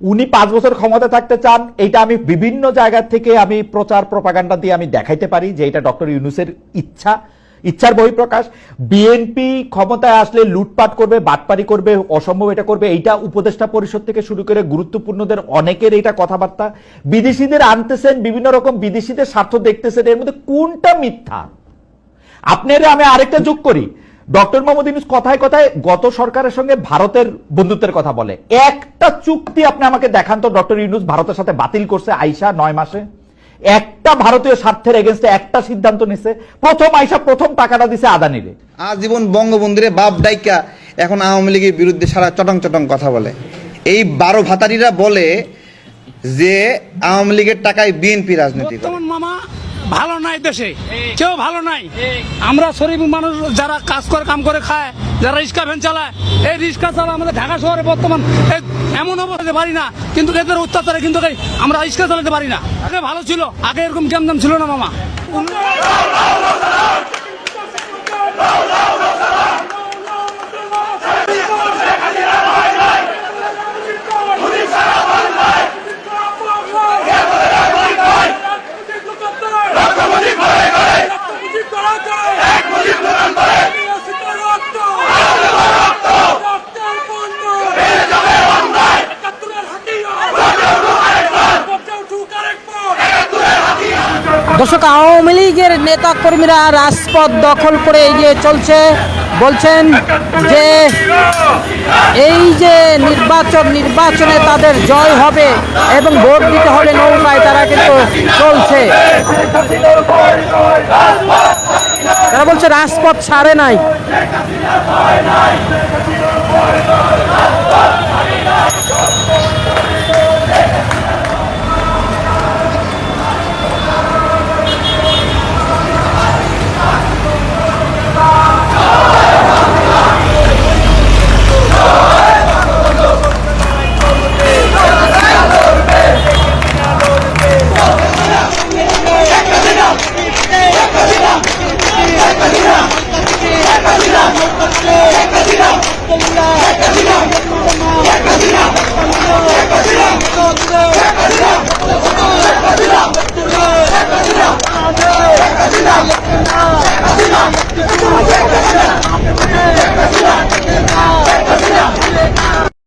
উনি পাঁচ বছর ক্ষমতা থাকতে চান এটা আমি বিভিন্ন জায়গা থেকে আমি প্রচার প্রপাগান্ডা দিয়ে আমি দেখাইতে পারি যে এটা ডক্টর ইউনুসের ইচ্ছা, ইচ্ছার বহিঃপ্রকাশ। বিএনপি ক্ষমতায় আসলে লুটপাট করবে, বাটপারি করবে, অসম্ভব এটা করবে, এইটা উপদেষ্টা পরিষদ থেকে শুরু করে গুরুত্বপূর্ণদের অনেকের এটা কথাবার্তা। বিদেশিদের আনতেছেন, বিভিন্ন রকম বিদেশিদের স্বার্থ দেখতেছেন, এর মধ্যে কোনটা মিথ্যা? আপনার আমি আরেকটা যোগ করি। ডক্টর মোহাম্মদ ইউনুস কথায় কথায় গত সরকারের সঙ্গে ভারতের বন্ধুত্বের কথা বলে। একটা চুক্তি আপনি আমাকে দেখান তো ডক্টর ইউনুস ভারতের সাথে বাতিল করছে আইসা নয় মাসে। একটা ভারতীয় স্বার্থের এগেনস্টে একটা সিদ্ধান্ত নিছে। প্রথম আইসা প্রথম টাকাটা দিছে আদানিরে। আজীবন বঙ্গবন্ধুরে বাপ ডাইকা এখন আওয়ামী লীগের বিরুদ্ধে সারা চটং চটং কথা বলে। এই বারো ভাতারিরা বলে যে আওয়ামী লীগের টাকায় বিএনপি রাজনীতি মামা ভালো নাই দেশে। কেউ ভালো নাই। আমরা শরীফ মানুষ যারা কাজ করে কাম করে খায় যারা রিক্সা ভ্যান চালায় এই রিক্সা চালা আমাদের ঢাকা শহরে বর্তমান এমন অবস্থাতে পারি না কিন্তু এদের অত্যাচারে কিন্তু আমরা রিক্সা চালাতে পারি না। আগে ভালো ছিল আগে এরকম কেমন ছিল না মামা। দর্শক, আওয়ামী লীগের নেতা কর্মীরা রাজপথ দখল করে এগিয়ে চলছে। বলছেন যে এই যে নির্বাচন নির্বাচনে তাদের জয় হবে এবং ভোট দিতে হবে নৌকায়, তারা কিন্তু চলছে। তারা বলছে, রাজপথ ছাড়ে নাই।